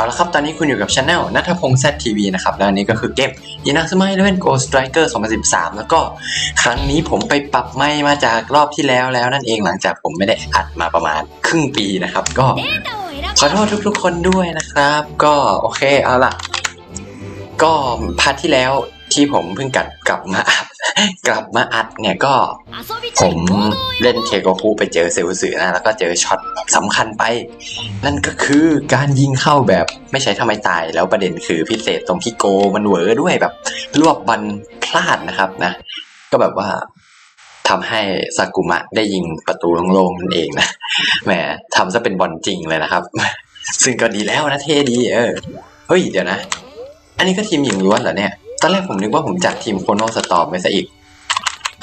เอาละครับ ตอนนี้คุณอยู่กับช anel นัทพงษ์แซดทีวีนะครับ แล้วอันนี้ก็คือเกมยินาสมัยเลเวนโกสไตรเกอร์2013 แล้วก็ครั้งนี้ผมไปปรับไม่มาจากรอบที่แล้วแล้วนั่นเองหลังจากผมไม่ได้อัดมาประมาณครึ่งปีนะครับ ก็ขอโทษทุกๆคนด้วยนะครับ ก็โอเคเอาล่ะ ก็พาร์ทที่แล้ว ที่ผมเพิ่งกลับกลับมาอัดกลับมาอัดเนี่ยก็ ผมเล่นเคโกคุไปเจอเซลล์สือนะแล้วก็เจอช็อตสำคัญไป นั่นก็คือการยิงเข้าแบบไม่ใช้ทำไมตาย แล้วประเด็นคือพิเศษตรงที่โกมันเวอด้วยแบบรวบบอลพลาดนะครับนะ ก็แบบว่าทำให้ซากุมะได้ยิงประตูโล่งๆนั่นเองนะแหมทำซะเป็นบอลจริงเลยนะครับ ซึ่งก็ดีแล้วนะเท่ดีเออเฮ้ยเดี๋ยวนะ อันนี้ก็ทีมหญิงล้วนเหรอเนี่ย ตอนแรกผมนึกว่าผมจัดทีมโคโนสตอมไปซะอีก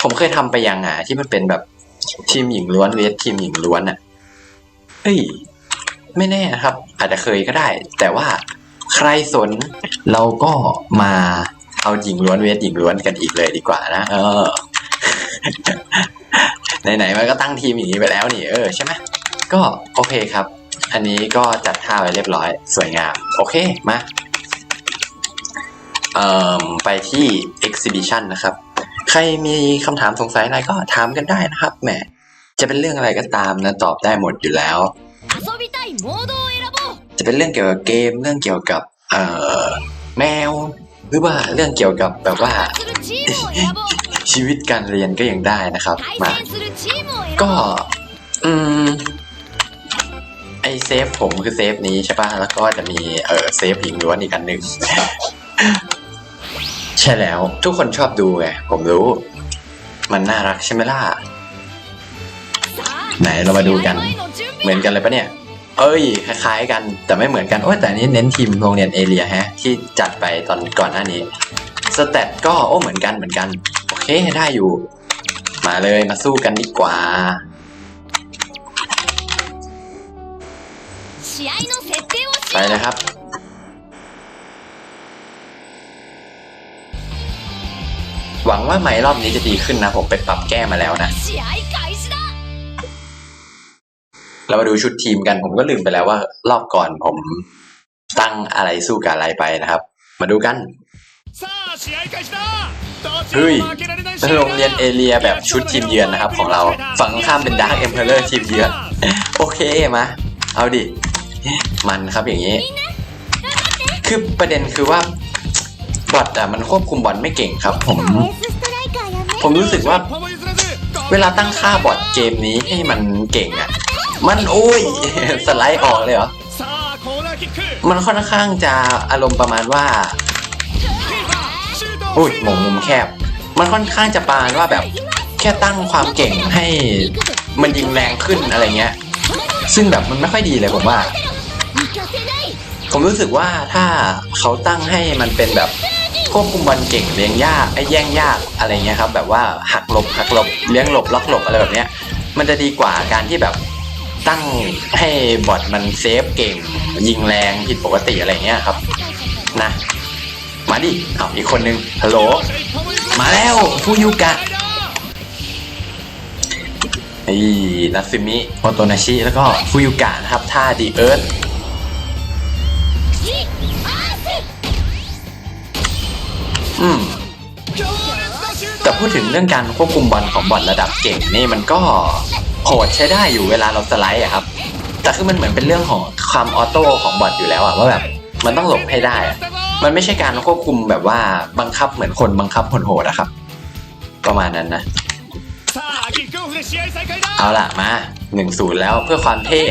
ผมเคยทำไปยังอะที่มันเป็นแบบทีมหญิงล้วนเวททีมหญิงล้วนอะเฮ้ย ไม่แน่นะครับ อาจจะเคยก็ได้ แต่ว่าใครสนเราก็มาเอาหญิงล้วนเวทหญิงล้วนกันอีกเลยดีกว่านะ เออ ไหนๆมันก็ตั้งทีมอย่างนี้ไปแล้วนี่เออใช่ไหมก็โอเคครับ อันนี้ก็จัดท่าไว้เรียบร้อย สวยงาม โอเคมา ไปที่ exhibition นะครับ ใครมีคำถามสงสัยอะไรก็ถามกันได้นะครับแหมจะเป็นเรื่องอะไรก็ตามนะตอบได้หมดอยู่แล้ว จะเป็นเรื่องเกี่ยวกับเกมเรื่องเกี่ยวกับเออแมว หรือว่าเรื่องเกี่ยวกับแบบว่า ชีวิตการเรียนก็ยังได้นะครับมาก็อืมไอเซฟผมคือเซฟนี้ใช่ป่ะแล้วก็จะมีเออเซฟหญิงล้วนอีกอันหนึ่ง ใช่แล้ว ทุกคนชอบดูไงผมรู้ มันน่ารักใช่ไหมล่ะ ไหนเรามาดูกัน เหมือนกันเลยปะเนี่ย เอ้ย คล้ายๆกันแต่ไม่เหมือนกันโอ้แต่นี้เน้นทีมโรงเรียนเอเรียฮะ ที่จัดไปตอนก่อนหน้านี้สเตตก็โอ้เหมือนกันเหมือนกันโอเคได้อยู่ มาเลยมาสู้กันดีกว่าไปนะครับังว่าไม้รอบนี้จะดีขึ้นนะผมไปปรับแก้มาแล้วนะเรามาดูชุดทีมกันผมก็ลืมไปแล้วว่า รอบก่อนผมตั้งอะไรสู้กับอะไรไปนะครับ มาดูกันเฮ้ยโรงเรียนเอเรียแบบชุดทีมเยือนนะครับ ของเราฝั่งข้ามเป็นดาร์กเอ็มเพลเลอร์ทีมเยือน โอเคมา เอาดิ มันครับอย่างนี้ คือประเด็นคือว่า บอทอะมันควบคุมบอลไม่เก่งครับ ผม ผมรู้สึกว่า เวลาตั้งค่าบอทเกมนี้ให้มันเก่งอะ มันโอ้ยสไลด์ออกเลยเหรอ มันค่อนข้างจะอารมณ์ประมาณว่าอุ้ยมงมุมแคบ มันค่อนข้างจะปานว่าแบบแค่ตั้งความเก่งให้มันยิงแรงขึ้นอะไรเงี้ย ซึ่งแบบมันไม่ค่อยดีเลยผมว่า ผมรู้สึกว่าถ้าเขาตั้งให้มันเป็นแบบ ควบคุมบอลเก่งเลี้ยงยากไอ้แย่งยากอะไรเงี้ยครับแบบว่าหักหลบหักหลบเลี้ยงหลบล็อกหลบอะไรแบบเนี้ยมันจะดีกว่าการที่แบบตั้งให้บอดมันเซฟเก่งยิงแรงผิดปกติอะไรเงี้ยครับนะมาดิเอาอีกคนนึงฮัลโหลมาแล้วฟูยุกะไอ้นัซึมิโอโตนาชิแล้วก็ฟูยุกะนะครับท่าดีเอิร์ธ อืมแต่พูดถึงเรื่องการควบคุมบอลของบอลระดับเก่งนี่มันก็โหดใช้ได้อยู่เวลาเราสไลด์อะครับ แต่คือมันเหมือนเป็นเรื่องของความออโต้ของบอลอยู่แล้วอะว่าแบบมันต้องหลบให้ได้มันไม่ใช่การควบคุมแบบว่าบังคับเหมือนคนบังคับคนโหดอะครับ ประมาณนั้นนะ เอาล่ะมา1-0แล้วเพื่อความเท่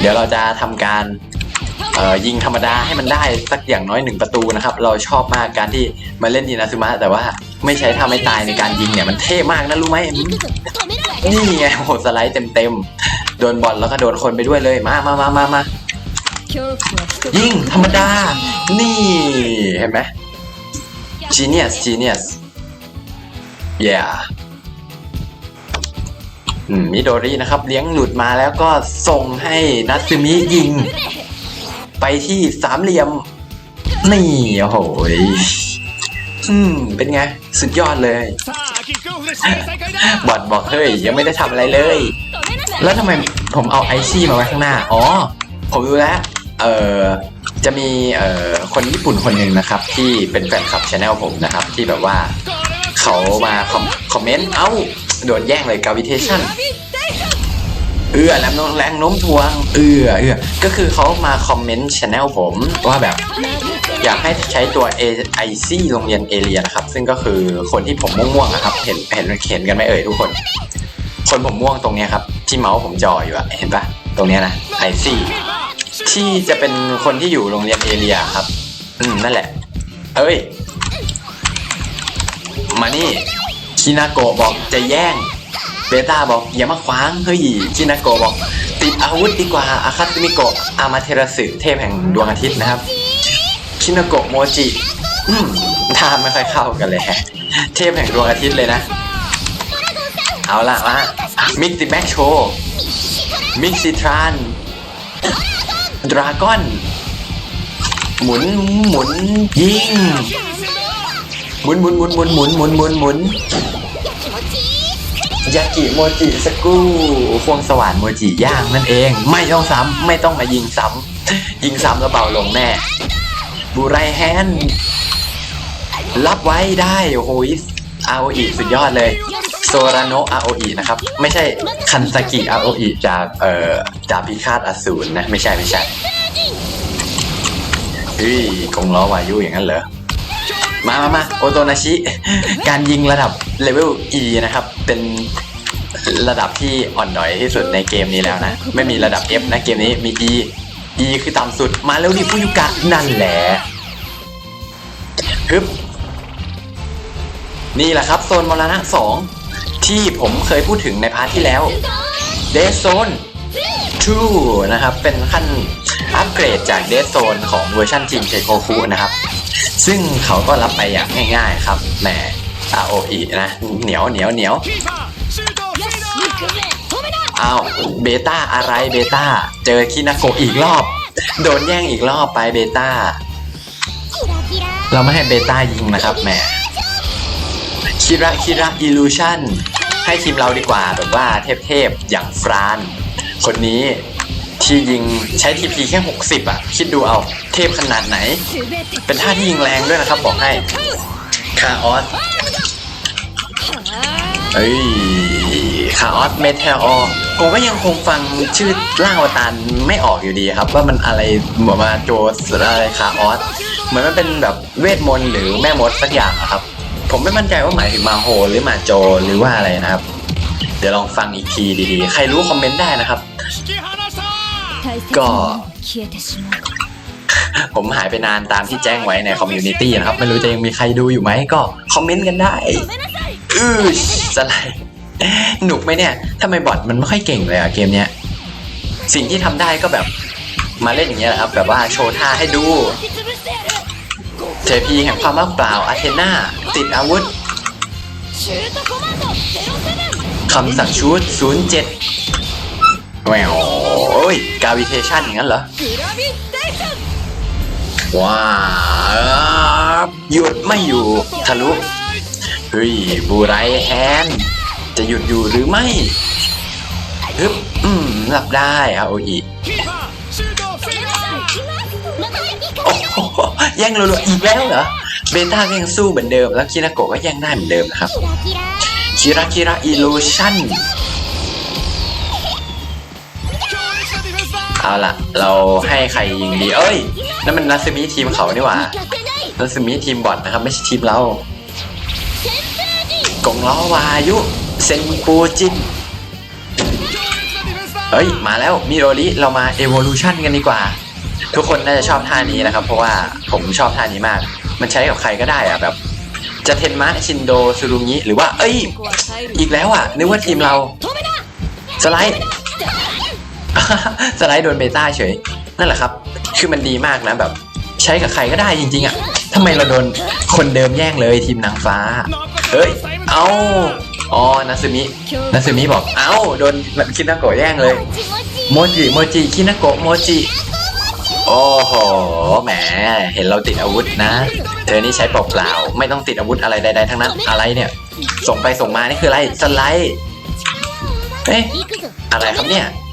เดี๋ยวเราจะทำการ ยิงธรรมดาให้มันได้สักอย่างน้อยหนึ่งประตูนะครับ เราชอบมากการที่มาเล่นยินาซึมะแต่ว่าไม่ใช้ท่าไม่ตายในการยิงเนี่ยมันเท่มากนะรู้ไหมนี่ไงโหสไลด์เต็มๆโดนบอลแล้วก็โดนคนไปด้วยเลยมามามามามายิงธรรมดา นี่เห็นไหม genius genius yeah มิโดรินะครับ เลี้ยงหลุดมาแล้วก็ส่งให้นัตซึมิยิง ไปที่สามเหลี่ยม นี่โอ้โหอืมเป็นไง สุดยอดเลย บอดบอกเฮ้ยยังไม่ได้ทำอะไรเลย แล้วทำไมผมเอาไอซี่มาไว้ข้างหน้า อ๋อ ผมรู้แล้ว เออจะมีเออคนญี่ปุ่นคนหนึ่งนะครับ ที่เป็นแฟนคลับชาแนลผมนะครับ ที่แบบว่าเขามาคอมคอมเมนต์ เอ้า โดนแย่งเลยกาวิเทชั่น เอื้อแรงโน้มแรงโน้มทวง เอื้อเอื้อก็คือเขามาคอมเมนต์ช anel ผมว่าแบบ อยากให้ใช้ตัว A I C โรงเรียนเอเรียนะครับ ซึ่งก็คือคนที่ผมม่วงๆนะครับ เห็นเห็นเห็นกันไหมเอ่ยทุกคน คนผมม่วงตรงเนี้ยครับ ที่เมาส์ผมจ่ออยู่อะเห็นปะตรงเนี้ยนะ I C ที่จะเป็นคนที่อยู่โรงเรียนเอเรียครับ อืมนั่นแหละเอ้ย มานี่คินาโกะบอกจะแย่ง เบต้าบอกอย่ามาขวางเฮ้ยคินาโกะบอก ติดอาวุธดีกว่าอาคาตมิโกะอามาเทราสึเทพแห่งดวงอาทิตย์นะครับคินาโกะโมจิอืมท่าไม่ค่อยเข้ากันเลยฮะเทพแห่งดวงอาทิตย์เลยนะ เอาล่ะมามิกซิแบ็กโชมิกซิทรานดราก้อนหมุนหมุนยิงหมุนหมุนหมุนหมุนหมุนหมุนหมุนหมุน ยากิโมจิสกูควงสว่านโมจิย่างนั่นเอง ไม่ต้องซ้ำไม่ต้องมายิงซ้ำยิงซ้ำแล้วเบาลงแน่บูไรแฮนรับไว้ได้โอ้โหอาโออีสุดยอดเลยโซราโนอาโออีนะครับ ไม่ใช่คันซากิอาโออีจากเอ่อดาบพิฆาตอสูรนะ ไม่ใช่ไม่ใช่เฮ้ยกงล้อวายุอย่างนั้นเหรอ มามามาโอโตนาชิ การยิงระดับเลเวล E นะครับ เป็นระดับที่อ่อนดอยที่สุดในเกมนี้แล้วนะ ไม่มีระดับ F นะเกมนี้มี E E คือต่ำสุด มาเร็วดิฟุยุกะนั่นแหละฮึบนี่แหละครับโซนมรณะ 2 ที่ผมเคยพูดถึงในพาร์ทที่แล้วเด z โซน2นะครับ เป็นขั้น อัปเกรดจากเดสโซนของเวอร์ชันทีมเชโกคุนะครับ ซึ่งเขาก็รับไปอย่างง่ายๆครับแหมอ.โอ.อีนะเหนียวเหนียวเหนียวอ้าวเบต้าอะไรเบต้าเจอคินาโกอีกรอบ โดนแย่งอีกรอบไปเบต้าเราไม่ให้เบต้ายิงนะครับแหมคิระคิระอิลูชันให้ทีมเราดีกว่าแบบว่าเทพๆอย่างฟราน คนนี้ ที่ยิงใช้ทีพีแค่ 60 อะ คิดดูเอาเทพขนาดไหน เป็นท่าที่ยิงแรงด้วยนะครับ บอกให้คาออสเอ้ยคาออสเมเทออผมก็ยังคงฟังชื่อร่างอวตารไม่ออกอยู่ดีครับ ว่ามันอะไรเหมือนมาโจสอะไรคาออสเหมือนมันเป็นแบบเวทมนต์หรือแม่มดสักอย่างอะครับ ผมไม่มั่นใจว่าหมายถึงมาโฮหรือมาโจหรือว่าอะไรนะครับ เดี๋ยวลองฟังอีกทีดีๆ ใครรู้คอมเมนต์ได้นะครับ ก็ผมหายไปนานตามที่แจ้งไว้ในคอมมูนิตี้นะครับ ไม่รู้จะยังมีใครดูอยู่ไหมก็คอมเมนต์กันได้อื้อสไลด์หนุกไหมเนี่ยทำไมบอทมันไม่ค่อยเก่งเลยอะเกมเนี้ย สิ่งที่ทำได้ก็แบบมาเล่นอย่างเงี้ยแหละครับ แบบว่าโชว์ท่าให้ดูเทพีแห่งความว่างเปล่าอาเทน่าติดอาวุธคำสั่งชุด 07 แหวโอ้ยกาวิเทชันอย่างนั้นเหรอว้าหยุดไม่อยู่ทะลุเฮ้ยบูไรแฮนจะหยุดอยู่หรือไม่ฮึบอืมหลับได้เอาอีกแย่งรัวๆอีกแล้วเหรอเบต้ายังสู้เหมือนเดิม แล้วคินาโกะก็ยังได้เหมือนเดิมครับคิระคิระอิลูชั่น เอาละเราให้ใครยิงดี เอ้ยนั่นมันนัสมิทีมเขานี่หว่านัสมิทีมบอทนะครับ ไม่ใช่ทีมเรากงล้อวายุ เซนปูจินเอ้ย มาแล้วมิโรริเรามาเอเวอเรชันกันดีกว่า ทุกคนน่าจะชอบท่านี้นะครับ เพราะว่าผมชอบท่านี้มาก มันใช้กับใครก็ได้อะแบบ จะเทนมะชินโดซูรุงิหรือว่า เอ้ย อีกแล้วอะนึกว่าทีมเรา สไลด์ สไลด์โดนเบต้าเฉย นั่นแหละครับ คือมันดีมากนะแบบ ใช้กับใครก็ได้จริง ๆอะทำไมเราโดนคนเดิมแย่งเลยทีมนางฟ้า เฮ้ย เอ้า อ๋อ นาซึมิ นาซึมิบอก เอ้า โดนคินาโกะแย่งเลย โมจิ โมจิ คินาโกะ โมจิ โอ้โห แหม เห็นเราติดอาวุธนะ เธอนี่ใช้ปอบเปล่าไม่ต้องติดอาวุธอะไรใดๆ ทั้งนั้น อะไรเนี่ย ส่งไปส่งมา นี่คืออะไร สไลด์ เอ๊ะ อะไรครับเนี่ย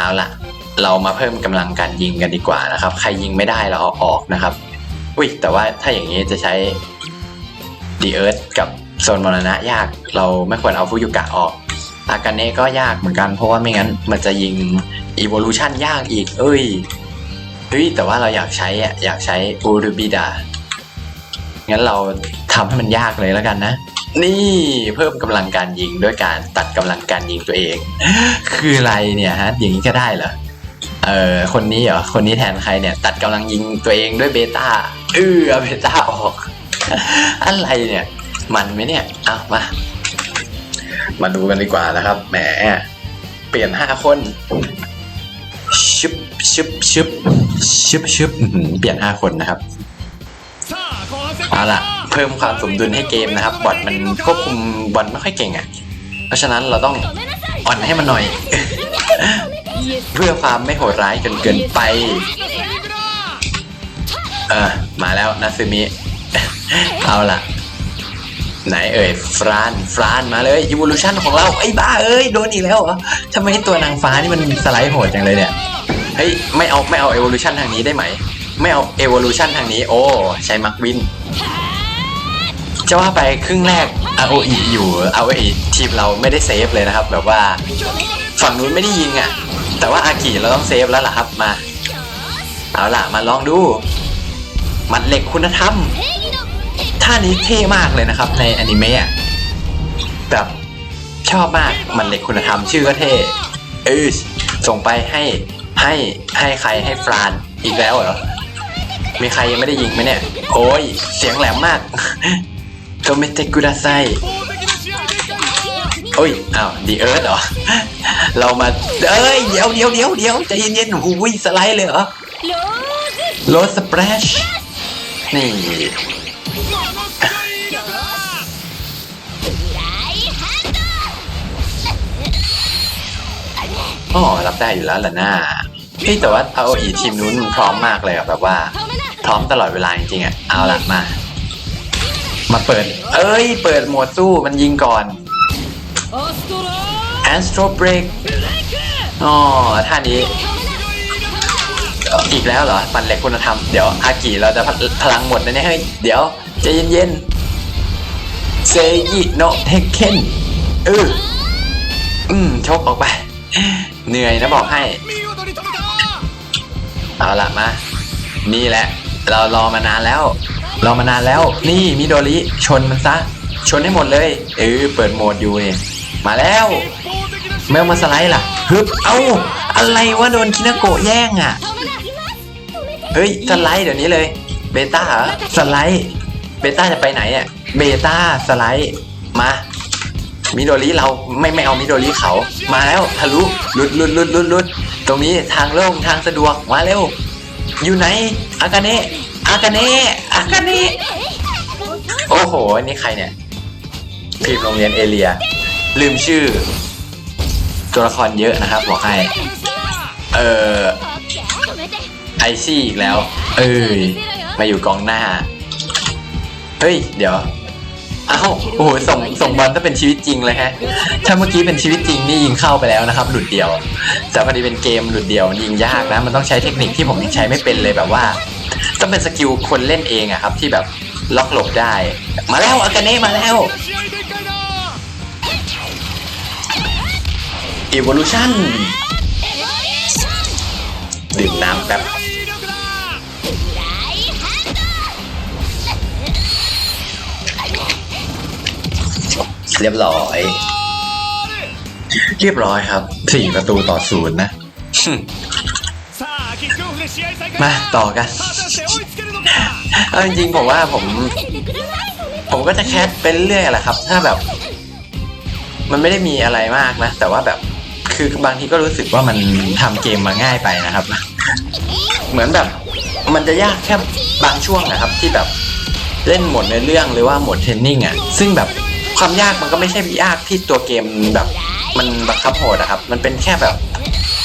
เอาละเรามาเพิ่มกำลังการยิงกันดีกว่านะครับ ใครยิงไม่ได้เราเอาออกนะครับอุ้ยแต่ว่าถ้าอย่างนี้จะใช้ดีเอิร์ธกับโซนมรณะยากเราไม่ควรเอาฟุยุกะออกอากาเน่ก็ยากเหมือนกันเพราะว่าไม่งั้นมันจะยิง Evolution ยากอีก เอ้ยเฮ้ยแต่ว่าเราอยากใช้อะอยากใช้อูรูบิดางั้นเรา ทำให้มันยากเลยแล้วกันนะ นี่เพิ่มกำลังการยิงด้วยการตัดกำลังการยิงตัวเอง คืออะไรเนี่ยฮะอย่างนี้ก็ได้เหรอเออคนนี้เหรอคนนี้แทนใครเนี่ย ตัดกำลังยิงตัวเองด้วยเบต้าเออเบต้าออก อะไรเนี่ย มันไหมเนี่ยเอามามาดูกันดีกว่านะครับแหมเปลี่ยนห้าคนชึบชึบชึบชึบชึบเปลี่ยนห้าคนนะครับเอาล่ะ เพิ่มความสมดุลให้เกมนะครับ บอดมันควบคุมบอลไม่ค่อยเก่งอะ่ะ เพราะฉะนั้นเราต้องอ่อนให้มันหน่อย เพื่อความไม่โหดร้ายจนเกินไป เออ มาแล้วนาซึมิ เอาละไหนเอ่ยฟรานฟรานมาเลยอีวิ l u ชันของเรา ไอ้บ้าเอ้ย โดนอีกแล้วเหรอทำไมตัวนางฟ้านี่มันสไลด์โหดจังเลยเนี่ย เฮ้ย ไม่เอาไม่เอา evolution ทางนี้ได้ไหม ไม่เอา evolution ทางนี้ โอ้ ใช้มักวิน จะว่าไปครึ่งแรก ROE อยู่ ROE ทีมเราไม่ได้เซฟเลยนะครับ แบบว่าฝั่งนู้นไม่ได้ยิงอะ แต่ว่าอากิเราต้องเซฟแล้วล่ะครับมา เอาล่ะมาลองดู มันเหล็กคุณธรรมท่านี้เท่มากเลยนะครับ ในอนิเมะแบบชอบมากมันเหล็กคุณธรรมชื่อก็เท่เออส่งไปให้ให้ให้ใครให้ฟรานอีกแล้วเหรอมีใครยังไม่ได้ยิงไหมเนี่ย โอ้ย เสียงแหลมมาก โทเมเตกุระไซโอ้ยอ้าวดีเอิร์ธเหรอ เรามา เอ้ย เดี๋ยวเดี๋ยวเดี๋ยวเดี๋ยวใจเย็นๆหูวิ่งสไลด์เลยเหรอโรสสเปรชนี่อ๋อรับได้อยู่แล้วล่ะหน้าพี่แต่ว่าเอาอีทีมนู้นพร้อมมากเลยอะแบบว่า พร้อมตลอดเวลาจริงๆอะเอาละมา มาเปิด เอ้ย เปิดหมดสู้มันยิงก่อน Astro Break อ๋อท่านี้ อีกแล้วเหรอ ปันเหล็กคุณธรรม เดี๋ยว อากิเราจะพลังหมดนะเนี่ยเฮ้ย เดี๋ยวจะเย็นเย็ๆเซยิโนเทเคนเอออืมชกออกไป เหนื่อยนะบอกให้ เอาละมา นี่แหละ เรารอมานานแล้ว รอมานานแล้ว นี่มิโดริชนมันซะ ชนให้หมดเลย เออเปิดโหมดอยู่เนี่ยมาแล้ว แมวมาสไลด์ล่ะฮึบเอา้าอะไรวะโดนคินาโกะแย่งอะ เฮ้ยสไลด์เดี๋ยวนี้เลยเบต้าเหรอสไลด์เบต้าจะไปไหนอะเบต้าสไลด์มามิโดริเราไม่ไม่เอามิโดริเขา มาแล้วทะลุลุดลุดลุดลุดลุดตรงนี้ทางโล่งทางสะดวกมาเร็ว อยู่ไหนอากาเนะ อากาเน่อากาเน่โอ้โห อันนี้ใครเนี่ยทีมโรงเรียนเอเลีย ลืมชื่อ ตัวละครเยอะนะครับ บอกให้ เออไอซี่อีกแล้ว เอ้ย มาอยู่กองหน้า เฮ้ย เดี๋ยว อ้าว โอ้โห ส่ง ส่งบอลถ้าเป็นชีวิตจริงเลยฮะ ถ้าเมื่อกี้เป็นชีวิตจริงนี่ยิงเข้าไปแล้วนะครับ หลุดเดียว แต่พอดีเป็นเกมหลุดเดียวยิงยากนะ มันต้องใช้เทคนิคที่ผมยังใช้ไม่เป็นเลยแบบว่า ต้องเป็นสกิลคนเล่นเองอะครับ ที่แบบล็อกหลบได้ มาแล้วอากาเน่มาแล้วอีวอลูชั่นดื่มน้ำแป๊บเรียบร้อย เรียบร้อยครับสี่ประตูต่อศูนย์นะ มาต่อกัน เอาจริงๆผมว่าผม ผมก็จะแคสเป็นเรื่อยแหละครับ ถ้าแบบ มันไม่ได้มีอะไรมากนะ แต่ว่าแบบคือบางทีก็รู้สึกว่ามันทำเกมมาง่ายไปนะครับ เหมือนแบบมันจะยากแค่บางช่วงนะครับที่แบบเล่นหมดในเรื่องหรือว่าหมดเทรนนิ่งอะซึ่งแบบความยากมันก็ไม่ใช่ยากที่ตัวเกมแบบ มันบังคับโหดอะครับ มันเป็นแค่แบบ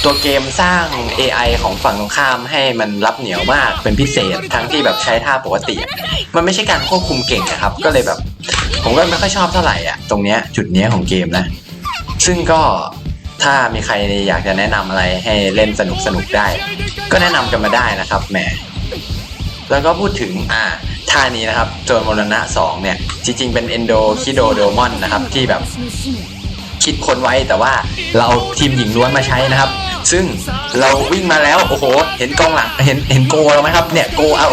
ตัวเกมสร้าง AI ของฝั่งตรงข้ามให้มันรับเหนียวมากเป็นพิเศษทั้งที่แบบใช้ท่าปกติ มันไม่ใช่การควบคุมเก่งนะครับ ก็เลยแบบ ผมก็ไม่ค่อยชอบเท่าไหร่อะตรงเนี้ยจุดเนี้ยของเกมนะ ซึ่งก็ถ้ามีใครอยากจะแนะนำอะไรให้เล่นสนุกสนุกได้ ก็แนะนำกันมาได้นะครับแหมแล้วก็พูดถึงอ่าท่านี้นะครับโจรมรณะสองเนี่ยจริงๆเป็นเอนโดคิโดโดมอนนะครับที่แบบ คิดคนไว้แต่ว่าเราทีมหญิงล้วนมาใช้นะครับ ซึ่งเราวิ่งมาแล้วโอ้โห เห็นกองหลังเห็นเห็นโกแล้วไหมครับเนี่ยโกเอา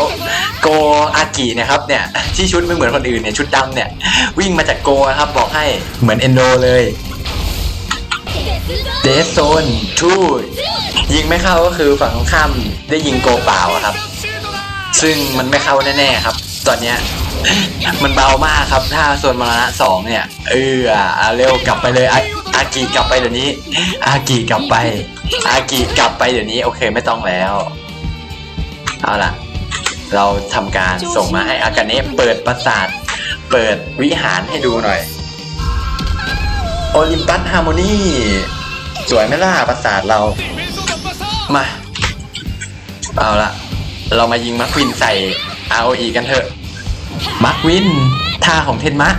โกอากินะครับเนี่ยที่ชุดไม่เหมือนคนอื่นเนี่ยชุดดำเนี่ยวิ่งมาจากโกนครับบอกให้เหมือนเอนโดเลยเดสโซนทูยิงไม่เข้าก็คือฝั่งข้ามได้ยิงโกเปล่าครับ ซึ่งมันไม่เข้าแน่ๆครับ ตอนเนี้ย มันเบามากครับ ถ้าส่วนมรณะสองเนี่ย เอออาเร็วกลับไปเลยอาอากิกลับไปเดี๋ยวนี้ อากิกลับไป อากิกลับไปเดี๋ยวนี้ โอเคไม่ต้องแล้ว เอาล่ะ เราทำการส่งมาให้อากาเนะเปิดปราสาท เปิดวิหารให้ดูหน่อย โอลิมปัสฮาร์โมนีสวยไหมล่ะปราสาทเรา มา เอาล่ะเรามายิงมะควินใส่ ROE กันเถอะ มาร์ควินท่าของเทนมะ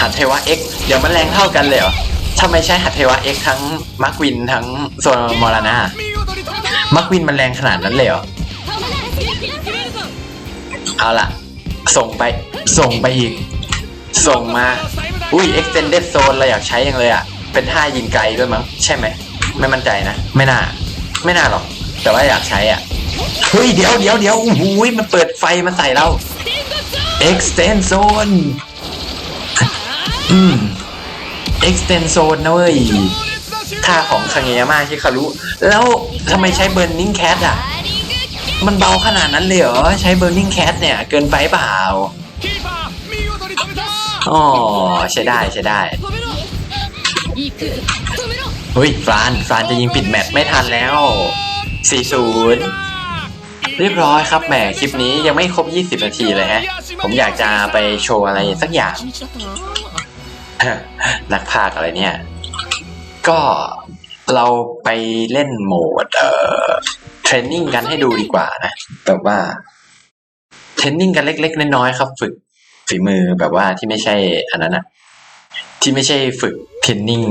หัดเทวะเอ็กเดี๋ยวมันแรงเท่ากันเลยเหรอทำไมใช่หัดเทวะเอ็กทั้งมาร์ควินทั้งโซโมอรานามาร์ควินมันแรงขนาดนั้นเลยเหรอเอาล่ะ ส่งไปส่งไปอีก ส่งมา อุ้ย extended zone เราอยากใช้ยังเลยอะ เป็นท่ายิงไกลด้วยมั้ง ใช่ไหม ไม่มั่นใจนะ ไม่น่า ไม่น่าหรอก แต่ว่าอยากใช้อะ เฮ้ย เดี๋ยวเดี๋ยวเดี๋ยวโอ้โหมันเปิดไฟมาใส่เรา extend zone อืม extend zone นะเว้ยท่าของคางเงยมาที่คารุ แล้วทำไมใช้เบิร์นนิ่งแคทอะ มันเบาขนาดนั้นเลยเหรอ ใช้เบิร์นนิ่งแคทเนี่ย เกินไปเปล่าอ๋อใช้ได้ใช้ได้ เฮ้ยฟรานฟรานจะยิงปิดแมตช์ไม่ทันแล้ว 40 เรียบร้อยครับแหมคลิปนี้ยังไม่ครบ 20 นาทีเลยฮะ ผมอยากจะไปโชว์อะไรสักอย่าง นักภาคอะไรเนี่ย ก็เราไปเล่นโหมดเเทรนนิ่งกันให้ดูดีกว่านะแบบว่าเทรนนิ่งกันเล็ก ๆ น้อยๆครับ ฝึกฝีมือแบบว่าที่ไม่ใช่อันนั้นอะที่ไม่ใช่ฝึกเทรนนิ่ง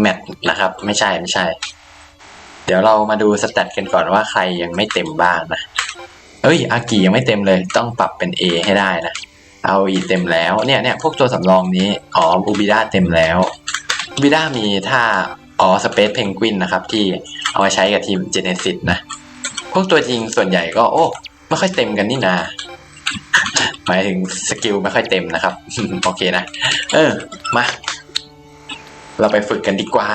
แมทนะครับ ไม่ใช่ไม่ใช่ เดี๋ยวเรามาดูสแตทกันก่อนว่าใครยังไม่เต็มบ้างนะเอ้ยอากิยังไม่เต็มเลยต้องปรับเป็น A ให้ได้นะเอาอีเต็มแล้วเนี่ยเนี่ยพวกตัวสำรองนี้อ๋ออูบิด้าเต็มแล้วอูบิด้ามีท่าอ๋อสเปซเพนกวินนะครับ ที่เอามาใช้กับทีมเจเนซิสนะ พวกตัวจริงส่วนใหญ่ก็ โอ้ไม่ค่อยเต็มกันนี่นาหมายถึงสกิลไม่ค่อยเต็มนะครับ โอเคนะ เออ มา เราไปฝึกกันดีกว่า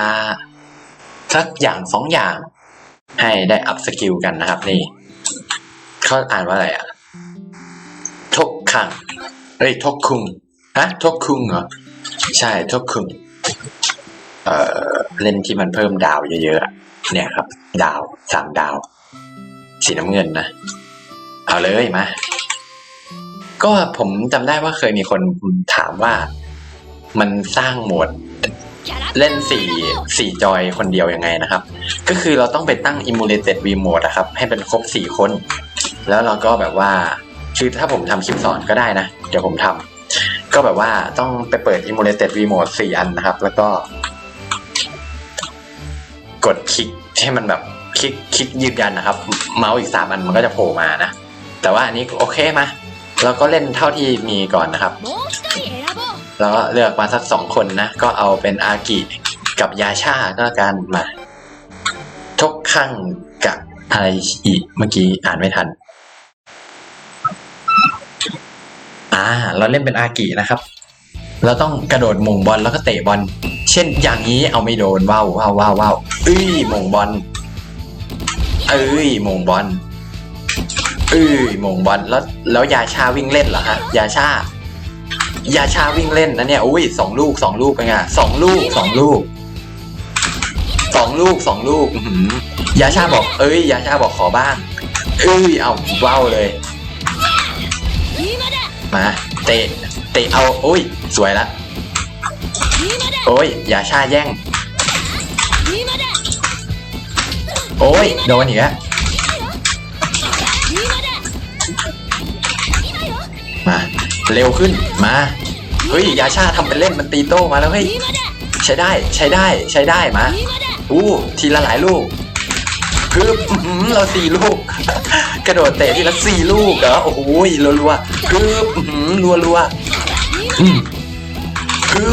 สักอย่างสองอย่าง ให้ได้อัพสกิลกันนะครับนี่เขาอ่านว่าอะไรอะทกคังเอ้ยทกคุงฮะทกคุงเหรอ ใช่ทกคุงเอ่อเล่นที่มันเพิ่มดาวเยอะๆเนี่ยครับ ดาวสามดาว สีน้ำเงินนะ เอาเลยมาก็ผมจำได้ว่าเคยมีคนถามว่า มันสร้างหมด เล่นสี่สี่จอยคนเดียวยังไงนะครับ ก็คือเราต้องไปตั้ง emulated remote นะครับ ให้เป็นครบสี่คน แล้วเราก็แบบว่าคือถ้าผมทำคลิปสอนก็ได้นะ เดี๋ยวผมทำก็แบบว่าต้องไปเปิด emulated remote สี่อันนะครับ แล้วก็ กดคลิกให้มันแบบคลิกคลิกยืนยันนะครับ เมาส์อีกสามอันมันก็จะโผล่มานะ แต่ว่าอันนี้โอเคมาเราก็เล่นเท่าที่มีก่อนนะครับ แล้วก็เลือกมาสักสองคนนะ ก็เอาเป็นอากิกับยาชาก็แล้วกันมาทกคังกับอะไรอีกเมื่อกี้อ่านไม่ทัน อ่า เราเล่นเป็นอากินะครับ เราต้องกระโดดมงบอลแล้วก็เตะบอล เช่นอย่างนี้เอาไม่โดนว้าวว้าวว้าวว้าวเอ้ยมงบอลเอ้ยมงบอลเอ้ยมงบอลแล้วแล้วยาชาวิ่งเล่นเหรอฮะยาชา ยาชาวิ่งเล่นนะเนี่ยอุ้ยสองลูกสองลูกไปไงสองลูกสองลูกสองลูกสองลูกยาชาบอก เอ้ยยาชาบอกขอบ้าง เอ้ยเอาว้าวเลย มาเตะเตะเอาอุ้ย สวยละโอ้ยยาชาแย่ง โอ้ยโดนอีกแล้ว เร็วขึ้นมา เฮ้ยยาชาทำเป็นเล่นมันตีโต้มาแล้วเฮ้ยใช้ได้ใช้ได้ใช้ได้มาอู้ทีละหลายลูกคือเราสี่ลูก กระโดดเตะทีละสี่ลูกเหรอโอ้โหรัวรัวคือรัวรัวคือ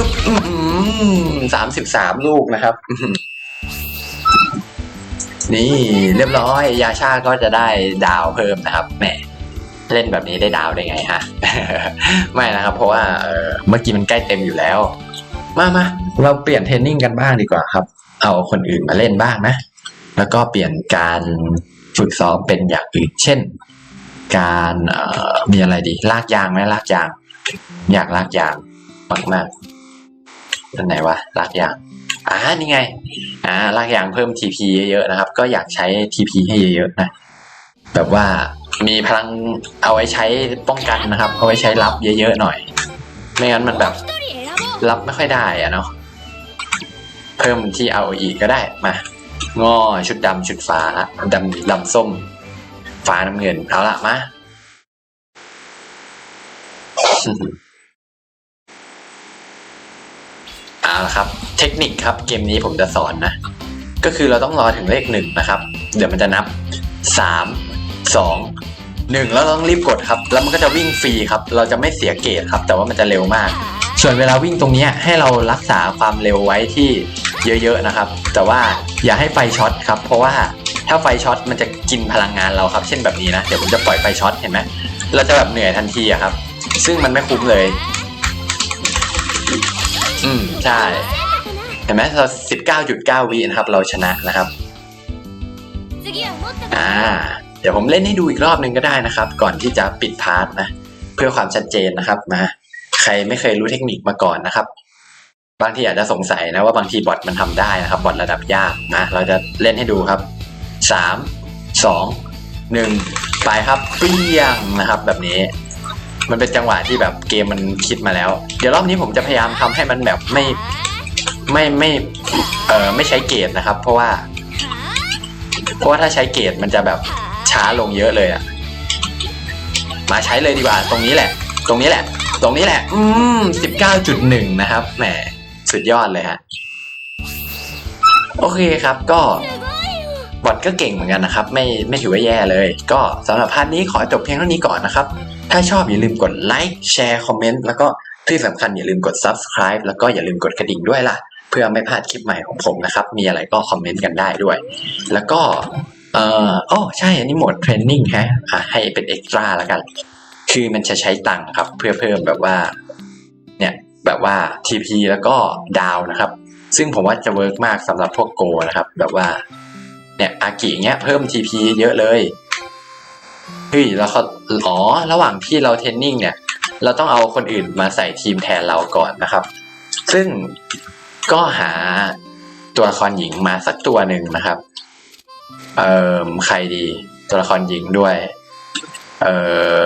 สามสิบสามลูกนะครับนี่เรียบร้อย ยาชาก็จะได้ดาวเพิ่มนะครับแหม เล่นแบบนี้ได้ดาวได้ไงฮะ ไม่นะครับ เพราะว่าเมื่อกี้มันใกล้เต็มอยู่แล้ว มามาเราเปลี่ยนเทรนนิ่งกันบ้างดีกว่าครับ เอาคนอื่นมาเล่นบ้างนะ แล้วก็เปลี่ยนการฝึกซ้อมเป็นอย่างอื่น เช่น การมีอะไรดี ลากยางไหมลากยาง อยากลากยางมากมากๆอันไหนวะลากยางอ่านี่ไง อ่าลากยางเพิ่ม TP เยอะๆนะครับ ก็อยากใช้ TP ให้เยอะๆนะ แบบว่า มีพลังเอาไว้ใช้ป้องกันนะครับ เอาไว้ใช้รับเยอะๆหน่อย ไม่งั้นมันแบบรับไม่ค่อยได้อะเนาะเพิ่มที่เอาอีกก็ได้มางอชุดดำชุดฟ้าดำดำส้ม ฟ้าน้ำเงินเอาละมาเอาละครับ เทคนิคครับ เกมนี้ผมจะสอนนะ ก็คือเราต้องรอถึงเลขหนึ่งนะครับ เดี๋ยวมันจะนับสามสอง หนึ่งแล้วต้องรีบกดครับ แล้วมันก็จะวิ่งฟรีครับ เราจะไม่เสียเกตครับ แต่ว่ามันจะเร็วมาก ส่วนเวลาวิ่งตรงนี้ให้เรารักษาความเร็วไว้ที่เยอะๆนะครับ แต่ว่าอย่าให้ไฟช็อตครับ เพราะว่าถ้าไฟช็อตมันจะกินพลังงานเราครับ เช่นแบบนี้นะ เดี๋ยวผมจะปล่อยไฟช็อตเห็นไหมเราจะแบบเหนื่อยทันทีอะครับ ซึ่งมันไม่คุ้มเลย อืมใช่ เห็นไหมเราสิบเก้าจุดเก้าวินะครับ เราชนะนะครับ อ่า ดี๋ยวผมเล่นให้ดูอีกรอบหนึ่งก็ได้นะครับ ก่อนที่จะปิดพาร์ทนะ เพื่อความชัดเจนนะครับมา ใครไม่เคยรู้เทคนิคมาก่อนนะครับ บางทีอาจจะสงสัยนะว่าบางทีบอทมันทำได้นะครับบอทระดับยากนะเราจะเล่นให้ดูครับสามสองหนึ่งไปครับเปรี้ยงนะครับ แบบนี้ มันเป็นจังหวะที่แบบเกมมันคิดมาแล้ว เดี๋ยวรอบนี้ผมจะพยายามทำให้มันแบบไม่ไม่ไม่เออไม่ใช้เกรดนะครับ เพราะว่า เพราะว่าถ้าใช้เกรดมันจะแบบ ช้าลงเยอะเลยอะมาใช้เลยดีกว่า ตรงนี้แหละ ตรงนี้แหละ ตรงนี้แหละ อืมสิบเก้าจุดหนึ่งนะครับ แหม สุดยอดเลยฮะ โอเคครับก็บอทก็เก่งเหมือนกันนะครับ ไม่ไม่ถือว่าแย่เลย ก็สำหรับพาร์ทนี้ขอจบเพียงเท่านี้ก่อนนะครับ ถ้าชอบอย่าลืมกดไลค์แชร์คอมเมนต์แล้วก็ที่สำคัญอย่าลืมกด subscribe แล้วก็อย่าลืมกดกระดิ่งด้วยล่ะ เพื่อไม่พลาดคลิปใหม่ของผมนะครับ มีอะไรก็คอมเมนต์กันได้ด้วย แล้วก็ เอ่ออ๋อใช่ อันนี้โหมดเทรนนิ่งฮะอะให้เป็นเอ็กซ์ตร้าแล้วกัน คือมันจะใช้ตังค์ครับ เพื่อเพิ่มแบบว่า เนี่ย แบบว่า TP แล้วก็ดาวนะครับ ซึ่งผมว่าจะเวิร์กมากสำหรับพวกโกนะครับ แบบว่า เนี่ย อากิเงี้ย เพิ่ม TP เยอะเลยเฮ้ยแล้วเขาอ๋อ ระหว่างที่เราเทรนนิ่งเนี่ย เราต้องเอาคนอื่นมาใส่ทีมแทนเราก่อนนะครับ ซึ่งก็หาตัวละครหญิงมาสักตัวหนึ่งนะครับ เอ่อใครดี ตัวละครหญิงด้วย เอ่อ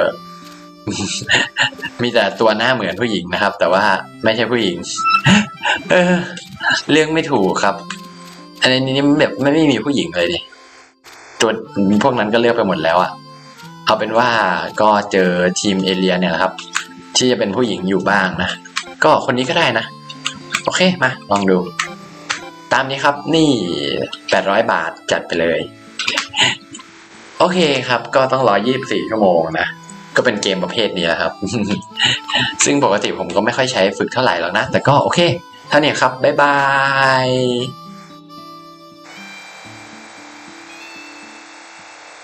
มีแต่ตัวหน้าเหมือนผู้หญิงนะครับ แต่ว่าไม่ใช่ผู้หญิง เออ เรื่องไม่ถูกครับ อันนี้แบบไม่ไม่มีผู้หญิงเลยดิตัวพวกนั้นก็เลือกไปหมดแล้วอะเอาเป็นว่าก็เจอทีมเอเลียเนี่ยแหละครับ ที่จะเป็นผู้หญิงอยู่บ้างนะก็คนนี้ก็ได้นะ โอเคมาลองดู ตามนี้ครับนี่แปดร้อยบาทจัดไปเลย โอเคครับ ก็ต้องรอยี่บสี่ชั่วโมงนะ ก็เป็นเกมประเภทนี้ครับ ซึ่งปกติผมก็ไม่ค่อยใช้ฝึกเท่าไหร่หรอกนะ แต่ก็โอเคท่านี้ครับ บ๊ายบาย